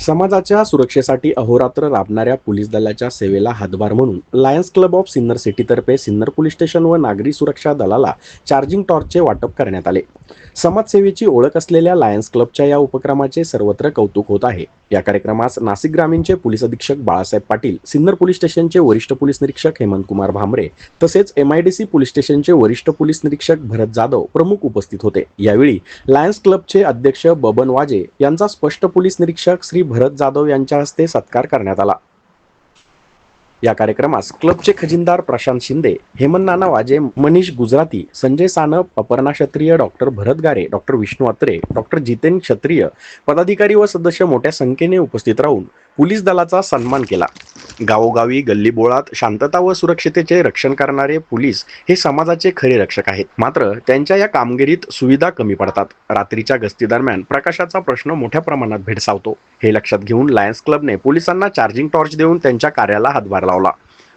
समाजाच्या सुरक्षेसाठी अहोरात्र राबणाऱ्या पोलीस दलाच्या सेवेला हातभार म्हणून लायन्स क्लब ऑफ सिन्नर सिटीतर्फे सिन्नर पोलीस स्टेशन व नागरी सुरक्षा दलाला चार्जिंग टॉर्चचे वाटप करण्यात आले. समाजसेवेची ओळख असलेल्या लायन्स क्लबच्या या उपक्रमाचे सर्वत्र कौतुक होत आहे. या कार्यक्रमास नाशिक ग्रामीणचे पोलीस अधीक्षक बाळासाहेब पाटील सिन्नर पोलीस स्टेशनचे वरिष्ठ पोलीस निरीक्षक हेमंत कुमार भामरे तसेच एमआयडीसी पोलीस स्टेशनचे वरिष्ठ पोलीस निरीक्षक भरत जाधव प्रमुख उपस्थित होते. यावेळी लायन्स क्लबचे अध्यक्ष बबन वाजे यांचा स्पष्ट पोलीस निरीक्षक श्री भरत जाधव यांच्या हस्ते सत्कार करण्यात आला. या कार्यक्रमास क्लबचे खजिनदार प्रशांत शिंदे हेमंत नाना वाजे Manish Gujarati Sanjay Sanap Aparna Kshatriya doctor Bharat Gare doctor Vishnu Atre doctor Jiten Kshatriya पदाधिकारी व सदस्य मोठ्या संख्येने उपस्थित राहून पोलीस दलाचा सन्मान केला. गावोगावी गल्लीबोळात शांतता व सुरक्षितेचे रक्षण करणारे पोलीस हे समाजाचे खरे रक्षक आहेत. मात्र त्यांच्या या कामगिरीत सुविधा कमी पडतात. रात्रीच्या गस्तीदरम्यान प्रकाशाचा प्रश्न मोठ्या प्रमाणात भेडसावतो. हे लक्षात घेऊन लायन्स क्लबने पोलिसांना चार्जिंग टॉर्च देऊन त्यांच्या कार्याला हातभार लावला.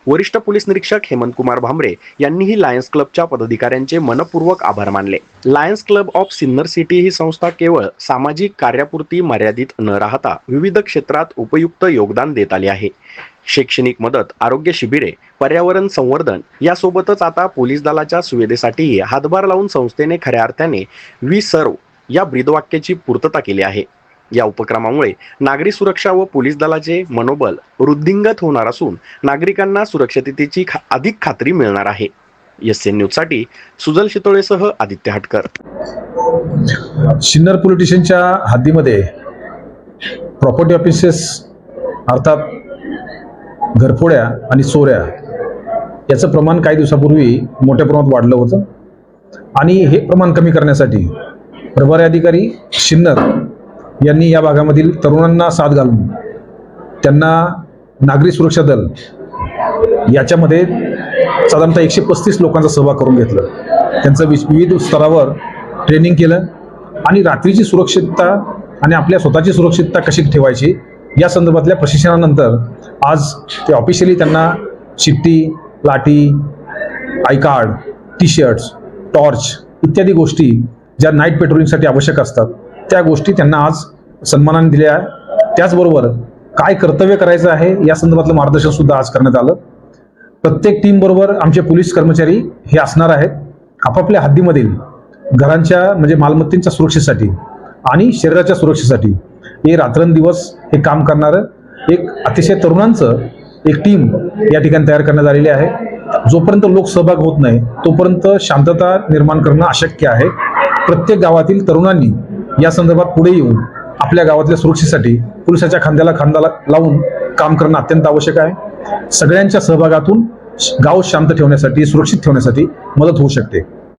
वरिष्ठ पोलीस निरीक्षक हेमंत कुमार भांबरे यांनीही लायन्स क्लबच्या पदाधिकाऱ्यांचे मनपूर्वक आभार मानले. Lions Club of Sinnar city ही संस्था केवळ सामाजिक कार्यापुरती मर्यादित न राहता विविध क्षेत्रात उपयुक्त योगदान देत आले आहे. शैक्षणिक मदत आरोग्य शिबिरे पर्यावरण संवर्धन यासोबतच आता पोलीस दलाच्या सुविधेसाठीही हातभार लावून संस्थेने खऱ्या अर्थाने वी सर्व या ब्रीदवाक्याची पूर्तता केली आहे. या उपक्रमामुळे नागरी सुरक्षा व पोलीस दलाचे मनोबल वृद्धिंगत होणार असून नागरिकांना सुरक्षिततेची खा- अधिक खात्री मिळणार आहे. एस एन न्यूजसाठी सुजल शितोळेसह आदित्य हटकर. सिन्नर पोलिटिशियनच्या हद्दीमध्ये प्रॉपर्टी ऑफिसेस अर्थात घरफोड्या आणि चोऱ्या याचं प्रमाण काही दिवसापूर्वी मोठ्या प्रमाणात वाढलं होतं. आणि हे प्रमाण कमी करण्यासाठी प्रभारी अधिकारी सिन्नर यांनी या भागामधील तरुणांना साथ घालून त्यांना नागरी सुरक्षा दल याच्यामध्ये साधारणतः एकशे पस्तीस लोकांचा सहभाग करून घेतलं. त्यांचं वि विविध स्तरावर ट्रेनिंग केलं आणि रात्रीची सुरक्षितता आणि आपल्या स्वतःची सुरक्षितता कशी ठेवायची या संदर्भातल्या प्रशिक्षणानंतर आज ते ऑफिशियली त्यांना शिट्टी लाठी I card T shirts torch इत्यादी गोष्टी ज्या नाईट पेट्रोलिंगसाठी आवश्यक असतात त्या गोष्टी त्यांना आज सन्मानाने दिल्या त्याचबरोबर काय कर्तव्य करायचं आहे या संदर्भातलं मार्गदर्शन सुद्धा आज करण्यात आलं. प्रत्येक टीम बरोबर आमचे पोलीस कर्मचारी हे असणार आहेत. आपापल्या हद्दीमधील घरांच्या म्हणजे मालमत्तेच्या सुरक्षेसाठी आणि शरीराच्या सुरक्षेसाठी हे रात्रंदिवस हे काम करणारं एक अतिशय तरुणांचं एक टीम या ठिकाणी तयार करण्यात आलेली आहे. जोपर्यंत लोक सहभाग होत नाही तोपर्यंत शांतता निर्माण करणं अशक्य आहे. प्रत्येक गावातील तरुणांनी या संदर्भात पुढे येऊन आपल्या गावातल्या सुरक्षेसाठी पोलिसाच्या खांद्याला खांदा लावून काम करणं अत्यंत आवश्यक आहे. सगळ्यांच्या सहभागातून गाव शांत ठेवण्यासाठी सुरक्षित ठेवण्यासाठी मदत होऊ शकते.